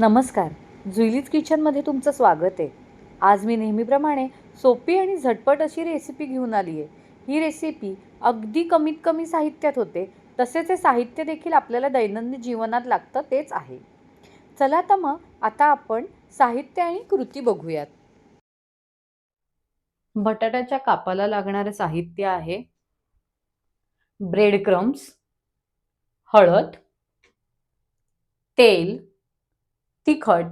नमस्कार. जुईलीज किचनमध्ये तुमचं स्वागत आहे. आज मी नेहमीप्रमाणे सोपी आणि झटपट अशी रेसिपी घेऊन आली आहे ही रेसिपी अगदी कमीत कमी साहित्यात होते. तसेच हे साहित्य देखील आपल्याला दैनंदिन जीवनात लागतं तेच आहे. चला तर मग आता आपण साहित्य आणि कृती बघूयात. बटाट्याच्या कापाला लागणारं साहित्य आहे. ब्रेड क्रम्स हळद तेल तिखट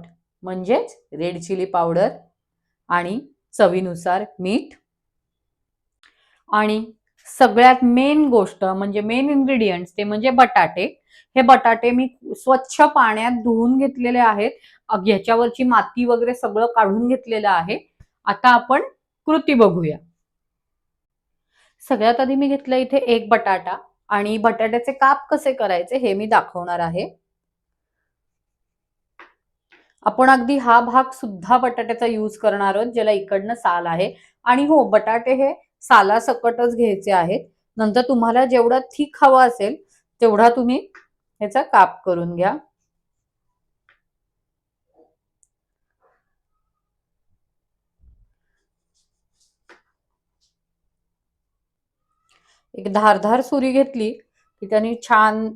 म्हणजेच रेड चिली पावडर आणि चवीनुसार मीठ. आणि सगळ्यात मेन गोष्ट म्हणजे मेन इन्ग्रेडियंट्स ते म्हणजे बटाटे. हे बटाटे मी स्वच्छ पाण्यात धुवून घेतलेले आहेत. ह्याच्यावरची माती वगैरे सगळं काढून घेतलेलं आहे. आता आपण कृती बघूया. सगळ्यात आधी मी घेतलं इथे एक बटाटा आणि बटाट्याचे काप कसे करायचे हे मी दाखवणार आहे. आपण अगदी हा भाग सुद्धा बटाट्याचा यूज करणार आहोत ज्याला इकडनं साल आहे. आणि हो बटाटे हे सालासकटच घ्यायचे आहेत. नंतर तुम्हाला जेवढा थिक हवा असेल तेवढा तुम्ही ह्याचा काप करून घ्या. एक धारधार सुरी घेतली की त्यांनी छान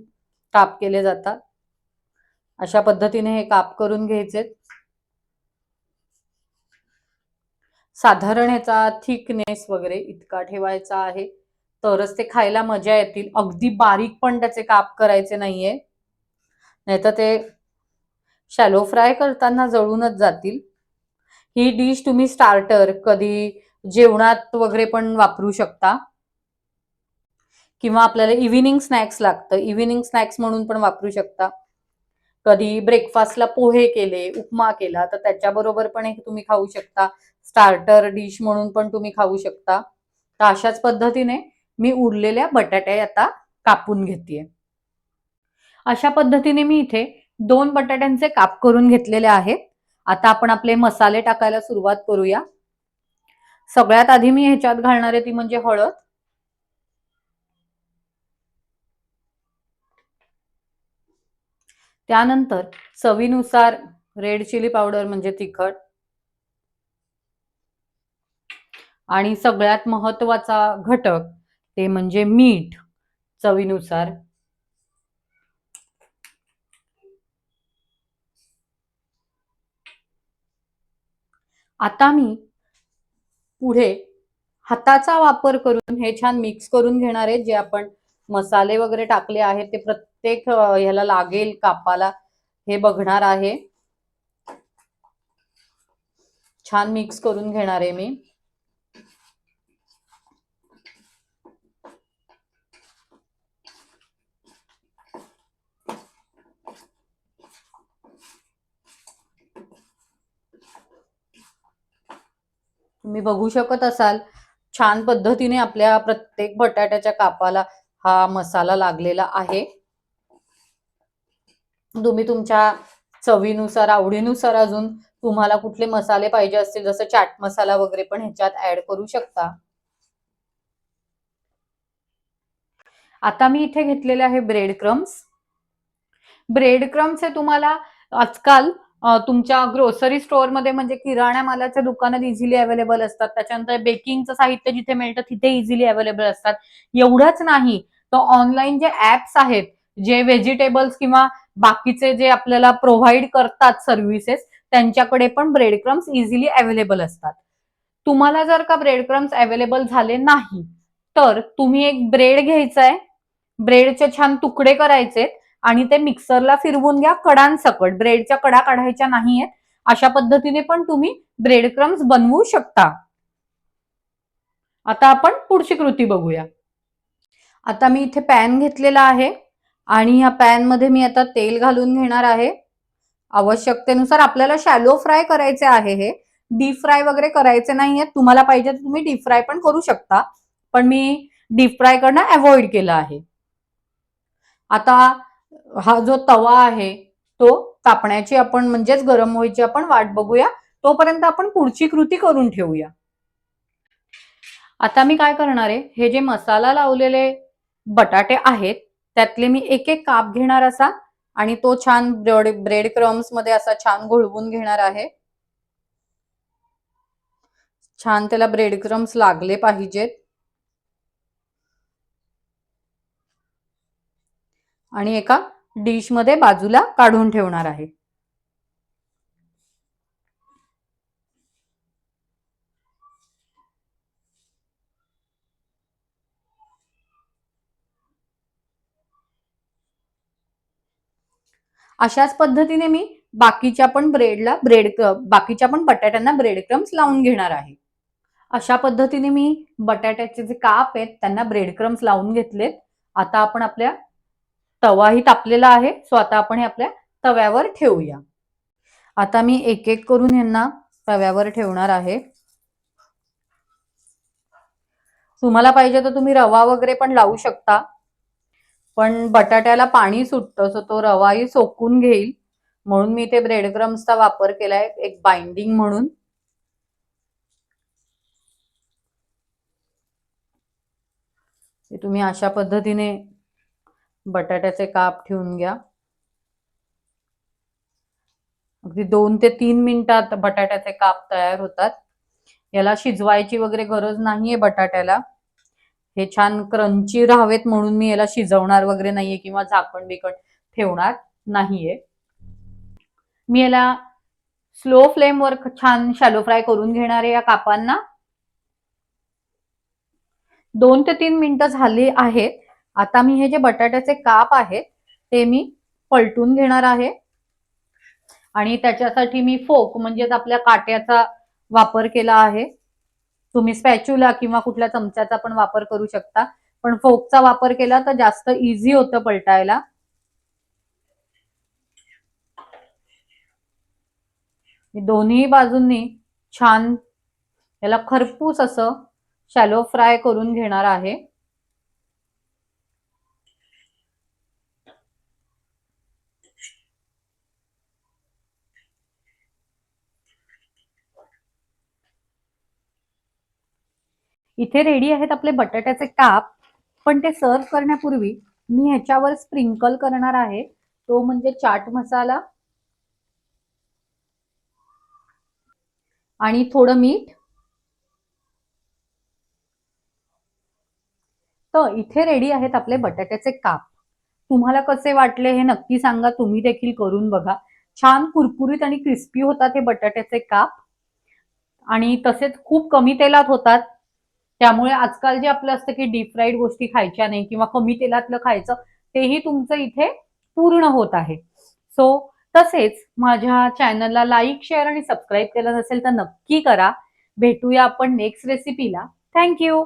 काप केले जातात. अशा पद्धतीने हे काप करून घ्यायचे साधारण ह्याचा थिकनेस वगैरे इतका ठेवायचा आहे. तरच ते खायला मजा येतील. अगदी बारीक पण त्याचे काप करायचे नाहीये. नाहीतर ते शॅलो फ्राय करताना जळूनच जातील. ही डिश तुम्ही स्टार्टर कधी जेवणात वगैरे पण वापरू शकता. किंवा आपल्याला इव्हिनिंग स्नॅक्स लागतं. इव्हिनिंग स्नॅक्स म्हणून पण वापरू शकता. कधी ब्रेकफास्टला पोहे केले उपमा केला तर त्याच्याबरोबर पण एक तुम्ही खाऊ शकता. स्टार्टर डिश म्हणून पण तुम्ही खाऊ शकता. तर अशाच पद्धतीने मी उरलेल्या बटाटे आता कापून घेते अशा पद्धतीने मी इथे दोन बटाट्यांचे काप करून घेतलेले आहेत. आता आपण आपले मसाले टाकायला सुरुवात करूया. सगळ्यात आधी मी ह्याच्यात घालणार आहे ती म्हणजे हळद. त्यानंतर चवीनुसार रेड चिली पावडर म्हणजे तिखट. आणि सगळ्यात महत्त्वाचा घटक ते म्हणजे मीठ चवीनुसार. आता मी पुढे हाताचा वापर करून हे छान मिक्स करून घेणार आहे. जे आपण मसाले वगैरे टाकले आहेत ते प्रत्येक अ, ह्याला लागेल कापाला. हे बघणार आहे. छान मिक्स करून घेणार आहे मी. तुम्ही बघू शकत असाल छान पद्धतीने आपल्या प्रत्येक बटाट्याच्या कापाला हा मसाला लागलेला आहे. तुम्ही तुमच्या चवीनुसार आवडीनुसार अजून तुम्हाला कुठले मसाले पाहिजे असतील जसं चाट मसाला वगैरे पण ह्याच्यात ऍड करू शकता. आता मी इथे घेतलेले आहे ब्रेड क्रम्स ब्रेड क्रम्स हे तुम्हाला आजकाल तुमच्या ग्रोसरी स्टोअरमध्ये म्हणजे किराणा मालाच्या दुकानात इझिली अवेलेबल असतात. त्याच्यानंतर बेकिंगचं साहित्य जिथे मिळतं तिथे इझिली अवेलेबल असतात. एवढंच नाही तर ऑनलाईन जे ऍप्स आहेत जे व्हेजिटेबल्स किंवा बाकीचे जे आपल्याला प्रोव्हाइड करतात सर्व्हिसेस त्यांच्याकडे पण ब्रेड क्रम्स इझिली अवेलेबल असतात. तुम्हाला जर का ब्रेड क्रम्स अवेलेबल झाले नाही तर तुम्ही एक ब्रेड घ्यायचा आहे ब्रेडचे छान तुकडे करायचे आणि ते मिक्सरला फिरवून घ्या कडांसकट. ब्रेडच्या कडा काढायच्या नाहीयेत. अशा पद्धतीने पण तुम्ही ब्रेड क्रम्स बनवू शकता. आता आपण पुढची कृती बघूया. आता मी इथे पॅन घेतलेला आहे. आणि ह्या पॅनमध्ये मी आता तेल घालून घेणार आहे. आवश्यकतेनुसार आपल्याला शॅलो फ्राय करायचे आहे हे. डीप फ्राय वगैरे करायचे नाहीये तुम्हाला पाहिजे तर तुम्ही डीप फ्राय पण करू शकता. पण मी डीप फ्राय करणं अवॉइड केलं आहे. आता हा जो तवा आहे तो तापण्याची आपण म्हणजेच गरम व्हायची आपण वाट बघूया. तोपर्यंत आपण पुढची कृती करून ठेवूया. आता मी काय करणार आहे? हे जे मसाला लावलेले बटाटे आहेत त्यातले मी एक एक काप घेणार असा आणि तो छान ब्रेड ब्रेड क्रम्समध्ये असा छान घोळवून घेणार आहे. छान त्याला ब्रेड क्रम्स लागले पाहिजेत. आणि एका डिशमध्ये बाजूला काढून ठेवणार आहे. अशाच पद्धतीने मी बाकीच्या पण ब्रेडला ब्रेड बाकीच्या पण बटाट्यांना ब्रेड क्रम्स लावून घेणार आहे. अशा पद्धतीने मी बटाट्याचे जे काप आहेत त्यांना ब्रेड क्रम्स लावून घेतलेत. आता आपण आपल्या तवाही तापलेला आहे सो आता आपण हे आपल्या तव्यावर ठेवूया. आता मी एक एक करून यांना तव्यावर ठेवणार आहे. तुम्हाला पाहिजे तर तुम्ही रवा वगैरे पण लावू शकता. पण बटाट्याला पाणी सुटतं सो तो रवाही सोकून घेईल. म्हणून मी ते ब्रेड क्रम्सचा वापर केलाय एक बाइंडिंग म्हणून. तुम्ही अशा पद्धतीने बटाट्याचे काप ठेवून घ्या. अगदी दोन ते तीन मिनिटात बटाट्याचे काप तयार होतात. याला शिजवायची वगैरे गरज नाहीये बटाट्याला. हे छान क्रंची राहावेत म्हणून मी याला शिजवणार वगैरे नाहीये किंवा झाकण बिकण ठेवणार नाहीये. मी याला स्लो फ्लेमवर छान शॅलो फ्राय करून घेणार आहे या कापांना. दोन ते तीन मिनिटं झाली आहेत. आता मी हे जे बटाट्याचे काप आहेत ते मी पलटून घेणार आहे. आणि त्याच्यासाठी मी फोक म्हणजेच आपल्या काट्याचा वापर केला आहे. तुम्ही स्पॅच्युला किंवा कुठल्या चमच्याचा पण वापर करू शकता. पण फोकचा वापर केला तर जास्त इझी होतं पलटायला. दोन्ही बाजूंनी छान याला खरपूस असं शॅलो फ्राय करून घेणार आहे. इथे रेडी आहेत आपले बटाट्याचे काप पण ते सर्व करण्यापूर्वी मी ह्याच्यावर स्प्रिंकल करणार आहे. तो म्हणजे चाट मसाला आणि थोडं मीठ. तर इथे रेडी आहेत आपले बटाट्याचे काप. तुम्हाला कसे वाटले हे नक्की सांगा तुम्ही देखील करून बघा. छान कुरकुरीत आणि क्रिस्पी होतात हे बटाट्याचे काप. आणि तसेच खूप कमी तेलात होतात. त्यामुळे आजकाल जे आपलं असतं की डीप फ्राईड गोष्टी खायच्या नाही किंवा कमी तेलातलं खायचं तेही तुमचं इथे पूर्ण होत आहे. सो तसेच माझ्या चॅनलला लाईक शेअर आणि सबस्क्राईब केलं नसेल तर नक्की करा. भेटूया आपण नेक्स्ट रेसिपीला थँक्यू